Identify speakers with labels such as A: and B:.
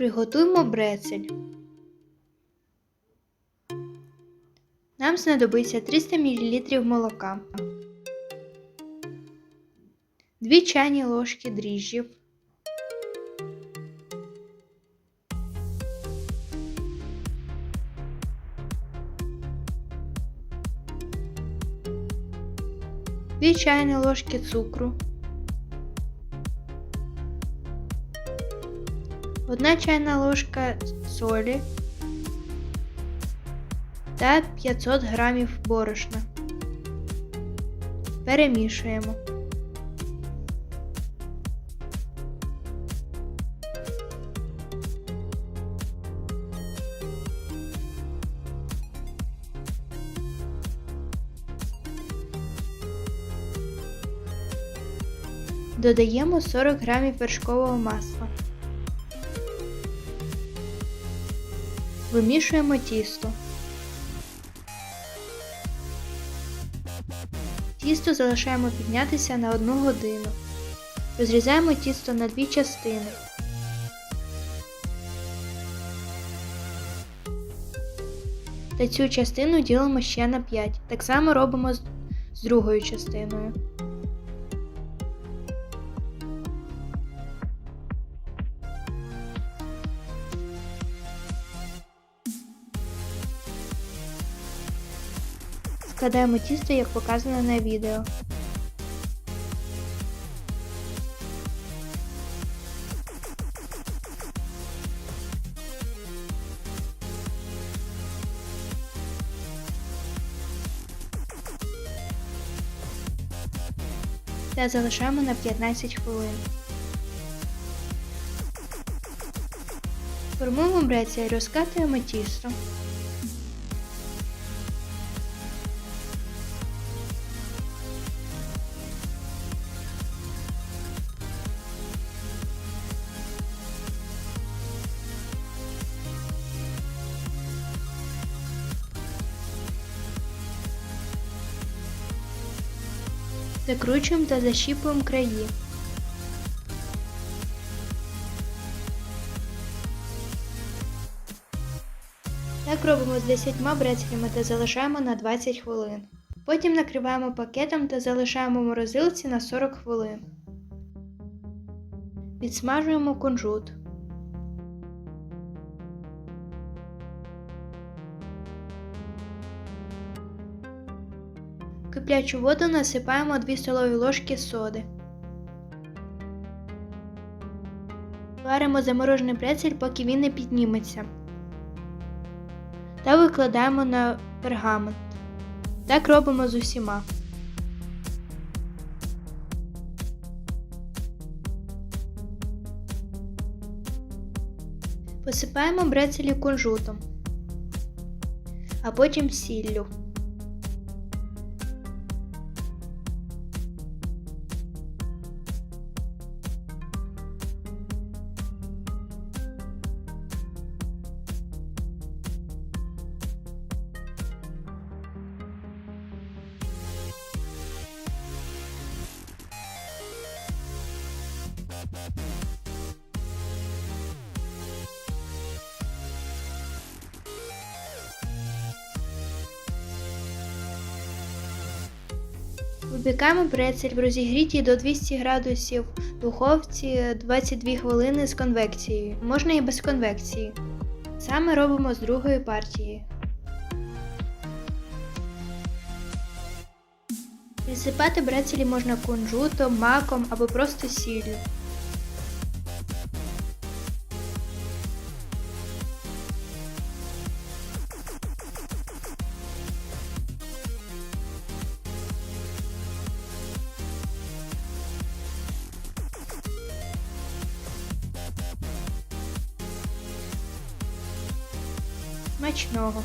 A: Приготуємо брецель. Нам знадобиться 300 мл молока, 2 чайні ложки дріжджів, Дві чайні ложки цукру, одна чайна ложка солі та 500 грамів борошна. Перемішуємо. Додаємо 40 грамів вершкового масла. Вимішуємо тісто. Тісто залишаємо піднятися на 1 годину. Розрізаємо тісто на дві частини. Та цю частину ділимо ще на 5. Так само робимо з, другою частиною. Складаємо тісто, як показано на відео. Та залишаємо на 15 хвилин. Формуємо брецель, розкатуємо тісто. Закручуємо та защіпуємо краї. Так робимо з 10 брецелями та залишаємо на 20 хвилин. Потім накриваємо пакетом та залишаємо в морозилці на 40 хвилин. Підсмажуємо кунжут. Киплячу воду насипаємо 2 столові ложки соди. Варимо заморожений брецель, поки він не підніметься. Та викладаємо на пергамент. Так робимо з усіма. Посипаємо брецелі кунжутом, а потім сіллю. Випікаємо брецель в розігрітій до 200 градусів духовці 22 хвилини з конвекцією. Можна і без конвекції. Саме робимо з другої партії. Присипати брецелі можна кунжутом, маком або просто сіллю. Смачного!